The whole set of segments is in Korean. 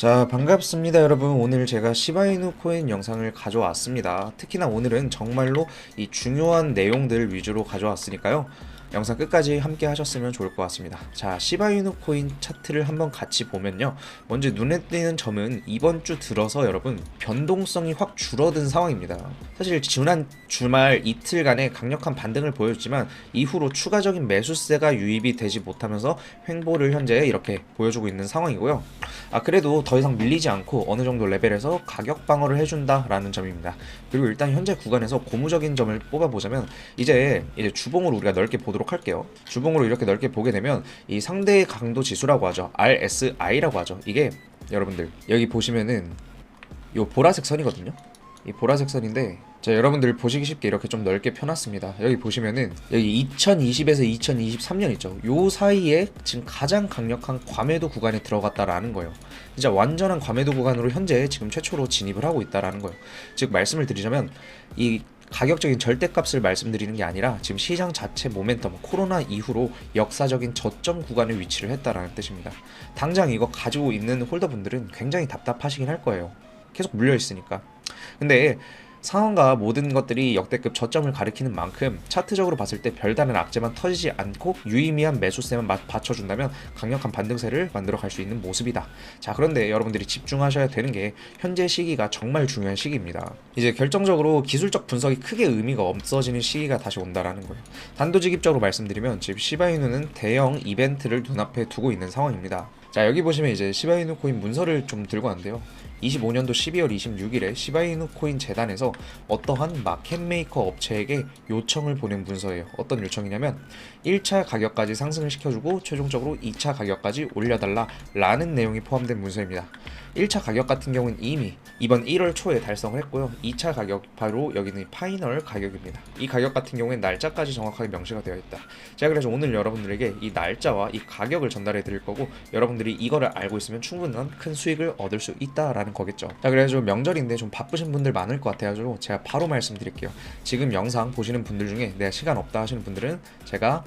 자 반갑습니다 여러분. 오늘 제가 시바이누 코인 영상을 가져왔습니다. 특히나 오늘은 정말로 이 중요한 내용들 위주로 가져왔으니까요 영상 끝까지 함께 하셨으면 좋을 것 같습니다. 자 시바이누 코인 차트를 한번 같이 보면요. 먼저 눈에 띄는 점은 이번 주 들어서 여러분 변동성이 확 줄어든 상황입니다. 사실 지난 주말 이틀간의 강력한 반등을 보여줬지만 이후로 추가적인 매수세가 유입이 되지 못하면서 횡보를 현재 이렇게 보여주고 있는 상황이고요. 아 그래도 더 이상 밀리지 않고 어느 정도 레벨에서 가격 방어를 해준다라는 점입니다. 그리고 일단 현재 구간에서 고무적인 점을 뽑아보자면 이제 이제 주봉으로 우리가 넓게 보도록 할게요. 주봉으로 이렇게 넓게 보게 되면 이 상대 강도 지수라고 하죠. RSI라고 하죠. 이게 여러분들 여기 보시면은 요 보라색 선이거든요. 이 보라색 선인데 자 여러분들 보시기 쉽게 이렇게 좀 넓게 펴놨습니다 여기 보시면은 여기 2020에서 2023년 있죠 요 사이에 지금 가장 강력한 과매도 구간에 들어갔다라는 거예요 진짜 완전한 과매도 구간으로 현재 지금 최초로 진입을 하고 있다라는 거예요 즉 말씀을 드리자면 이 가격적인 절대값을 말씀드리는 게 아니라 지금 시장 자체 모멘텀 코로나 이후로 역사적인 저점 구간에 위치를 했다라는 뜻입니다. 당장 이거 가지고 있는 홀더분들은 굉장히 답답하시긴 할 거예요. 계속 물려 있으니까. 근데 상황과 모든 것들이 역대급 저점을 가리키는 만큼 차트적으로 봤을 때 별다른 악재만 터지지 않고 유의미한 매수세만 마- 받쳐준다면 강력한 반등세를 만들어 갈 수 있는 모습이다. 자 그런데 여러분들이 집중하셔야 되는 게 현재 시기가 정말 중요한 시기입니다. 이제 결정적으로 기술적 분석이 크게 의미가 없어지는 시기가 다시 온다라는 거예요. 단도직입적으로 말씀드리면 지금 시바이누는 대형 이벤트를 눈앞에 두고 있는 상황입니다. 자 여기 보시면 이제 시바이누 코인 문서를 좀 들고 왔는데요. 25년도 12월 26일에 시바이누 코인 재단에서 어떠한 마켓메이커 업체에게 요청을 보낸 문서예요. 어떤 요청이냐면 1차 가격까지 상승을 시켜주고 최종적으로 2차 가격까지 올려달라 라는 내용이 포함된 문서입니다. 1차 가격 같은 경우는 이미 이번 1월 초에 달성을 했고요. 2차 가격 바로 여기는 파이널 가격입니다. 이 가격 같은 경우엔 날짜까지 정확하게 명시가 되어 있다. 제가 그래서 오늘 여러분들에게 이 날짜와 이 가격을 전달해 드릴 거고 여러분들이 이거를 알고 있으면 충분한 큰 수익을 얻을 수 있다라는 거겠죠. 자 그래서 명절인데 좀 바쁘신 분들 많을 것 같아가지고 제가 바로 말씀드릴게요. 지금 영상 보시는 분들 중에 내가 시간 없다 하시는 분들은 제가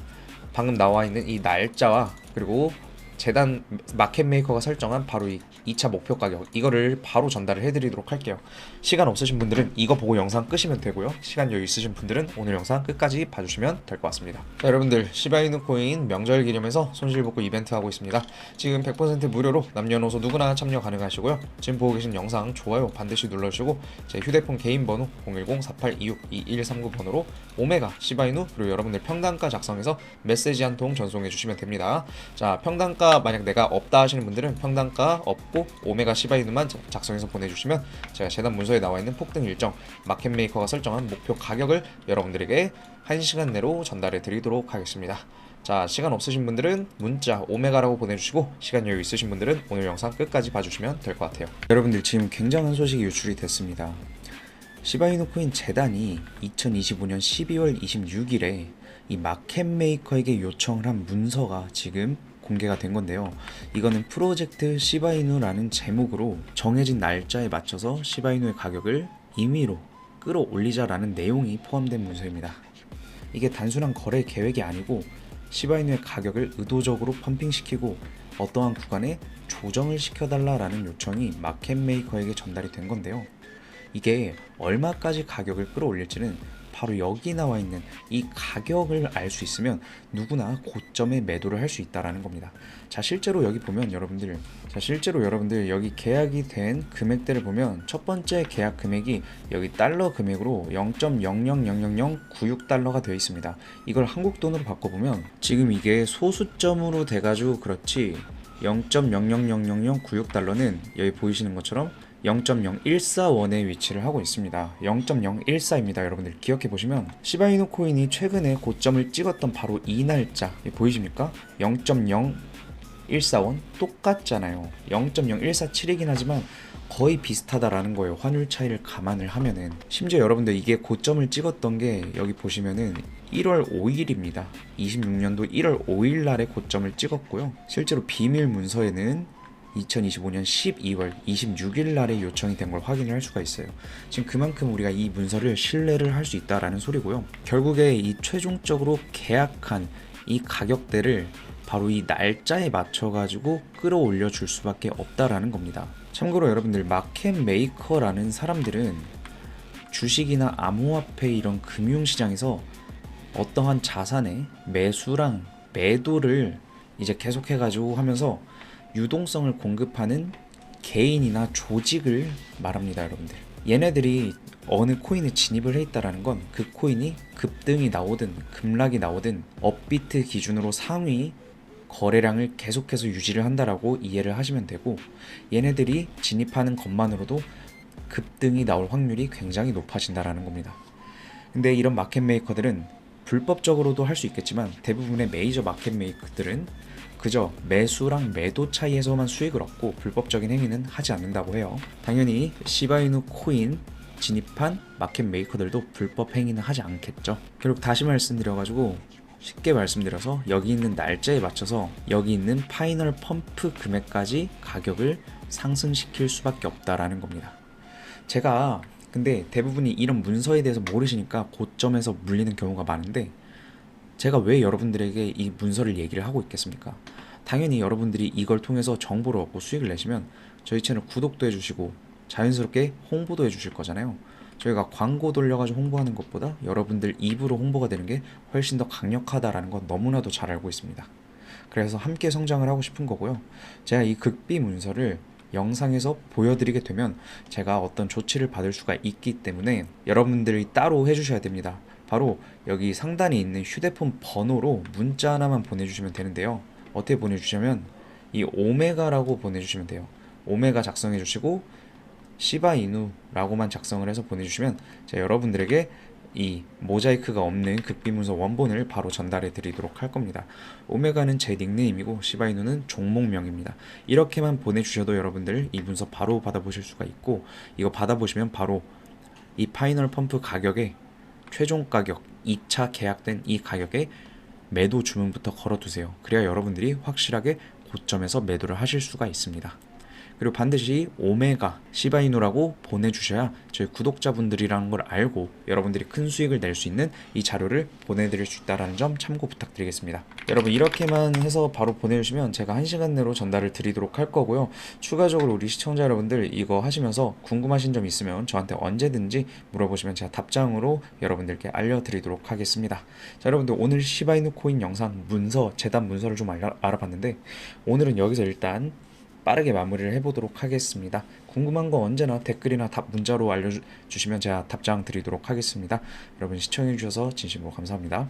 방금 나와 있는 이 날짜와 그리고 재단 마켓 메이커가 설정한 바로 이 2차 목표 가격 이거를 바로 전달을 해드리도록 할게요. 시간 없으신 분들은 이거 보고 영상 끄시면 되고요. 시간 여유 있으신 분들은 오늘 영상 끝까지 봐주시면 될 것 같습니다. 자, 여러분들 시바이누 코인 명절 기념해서 손실복구 이벤트 하고 있습니다. 지금 100% 무료로 남녀노소 누구나 참여 가능하시고요. 지금 보고 계신 영상 좋아요 반드시 눌러주시고 제 휴대폰 개인 번호 010-4826-2139 번호로 오메가 시바이누 그리고 여러분들 평단가 작성해서 메시지 한 통 전송해 주시면 됩니다. 자 평단가 만약 내가 없다 하시는 분들은 평단가 없고 오메가 시바이누만 자- 작성해서 보내주시면 제가 재단 문서에 나와 있는 폭등 일정 마켓메이커가 설정한 목표 가격을 여러분들에게 1시간 내로 전달해 드리도록 하겠습니다. 자 시간 없으신 분들은 문자 오메가라고 보내주시고 시간 여유 있으신 분들은 오늘 영상 끝까지 봐주시면 될 것 같아요. 여러분들 지금 굉장한 소식이 유출이 됐습니다. 시바이누 코인 재단이 2025년 12월 26일에 이 마켓 메이커에게 요청을 한 문서가 지금 공개가 된 건데요. 이거는 프로젝트 시바이누라는 제목으로 정해진 날짜에 맞춰서 시바이누의 가격을 임의로 끌어올리자라는 내용이 포함된 문서입니다. 이게 단순한 거래 계획이 아니고 시바이누의 가격을 의도적으로 펌핑시키고 어떠한 구간에 조정을 시켜달라라는 요청이 마켓 메이커에게 전달이 된 건데요. 이게 얼마까지 가격을 끌어올릴지는 바로 여기 나와 있는 이 가격을 알 수 있으면 누구나 고점에 매도를 할 수 있다라는 겁니다. 자 실제로 여기 보면 여러분들 자 실제로 여러분들 여기 계약이 된 금액대를 보면 첫 번째 계약 금액이 여기 달러 금액으로 0.000096달러가 되어 있습니다. 이걸 한국 돈으로 바꿔보면 지금 이게 소수점으로 돼가지고 그렇지 0.000096달러는 여기 보이시는 것처럼 0.0141에 위치를 하고 있습니다. 0.014입니다. 여러분들 기억해 보시면 시바이누 코인이 최근에 고점을 찍었던 바로 이 날짜 이 보이십니까? 0.0141 똑같잖아요. 0.0147이긴 하지만 거의 비슷하다라는 거예요. 환율 차이를 감안을 하면은 심지어 여러분들 이게 고점을 찍었던 게 여기 보시면은 1월 5일입니다. 26년도 1월 5일 날에 고점을 찍었고요. 실제로 비밀 문서에는 2025년 12월 26일 날에 요청이 된 걸 확인을 할 수가 있어요. 지금 그만큼 우리가 이 문서를 신뢰를 할 수 있다라는 소리고요. 결국에 이 최종적으로 계약한 이 가격대를 바로 이 날짜에 맞춰 가지고 끌어올려 줄 수밖에 없다라는 겁니다. 참고로 여러분들 마켓 메이커라는 사람들은 주식이나 암호화폐 이런 금융시장에서 어떠한 자산의 매수랑 매도를 이제 계속해가지고 하면서 유동성을 공급하는 개인이나 조직을 말합니다, 여러분들. 얘네들이 어느 코인에 진입을 해 있다라는 건 그 코인이 급등이 나오든 급락이 나오든 업비트 기준으로 상위 거래량을 계속해서 유지를 한다라고 이해를 하시면 되고 얘네들이 진입하는 것만으로도 급등이 나올 확률이 굉장히 높아진다라는 겁니다. 근데 이런 마켓 메이커들은 불법적으로도 할 수 있겠지만 대부분의 메이저 마켓 메이커들은 그저 매수랑 매도 차이에서만 수익을 얻고 불법적인 행위는 하지 않는다고 해요. 당연히 시바이누 코인 진입한 마켓 메이커들도 불법 행위는 하지 않겠죠. 결국 다시 말씀드려가지고 쉽게 말씀드려서 여기 있는 날짜에 맞춰서 여기 있는 파이널 펌프 금액까지 가격을 상승시킬 수밖에 없다라는 겁니다. 제가 근데 대부분이 이런 문서에 대해서 모르시니까 고점에서 물리는 경우가 많은데 제가 왜 여러분들에게 이 문서를 얘기를 하고 있겠습니까? 당연히 여러분들이 이걸 통해서 정보를 얻고 수익을 내시면 저희 채널 구독도 해주시고 자연스럽게 홍보도 해주실 거잖아요. 저희가 광고 돌려가지고 홍보하는 것보다 여러분들 입으로 홍보가 되는 게 훨씬 더 강력하다라는 건 너무나도 잘 알고 있습니다. 그래서 함께 성장을 하고 싶은 거고요. 제가 이 극비 문서를 영상에서 보여드리게 되면 제가 어떤 조치를 받을 수가 있기 때문에 여러분들이 따로 해주셔야 됩니다. 바로 여기 상단에 있는 휴대폰 번호로 문자 하나만 보내주시면 되는데요. 어떻게 보내주시면 이 오메가라고 보내주시면 돼요. 오메가 작성해 주시고 시바이누라고만 작성을 해서 보내주시면 여러분들에게 이 모자이크가 없는 극비문서 원본을 바로 전달해 드리도록 할 겁니다. 오메가는 제 닉네임이고 시바이누는 종목명입니다. 이렇게만 보내주셔도 여러분들 이 문서 바로 받아보실 수가 있고 이거 받아보시면 바로 이 파이널 펌프 가격에 최종 가격 2차 계약된 이 가격에 매도 주문부터 걸어두세요. 그래야 여러분들이 확실하게 고점에서 매도를 하실 수가 있습니다. 그리고 반드시 오메가 시바이누라고 보내주셔야 저희 구독자분들이라는 걸 알고 여러분들이 큰 수익을 낼 수 있는 이 자료를 보내드릴 수 있다는 점 참고 부탁드리겠습니다. 여러분 이렇게만 해서 바로 보내주시면 제가 한 시간 내로 전달을 드리도록 할 거고요. 추가적으로 우리 시청자 여러분들 이거 하시면서 궁금하신 점 있으면 저한테 언제든지 물어보시면 제가 답장으로 여러분들께 알려드리도록 하겠습니다. 자 여러분들 오늘 시바이누 코인 영상 문서 재단 문서를 좀 알아, 알아봤는데 오늘은 여기서 일단 빠르게 마무리를 해보도록 하겠습니다. 궁금한 거 언제나 댓글이나 답 문자로 알려주시면 제가 답장 드리도록 하겠습니다. 여러분 시청해주셔서 진심으로 감사합니다.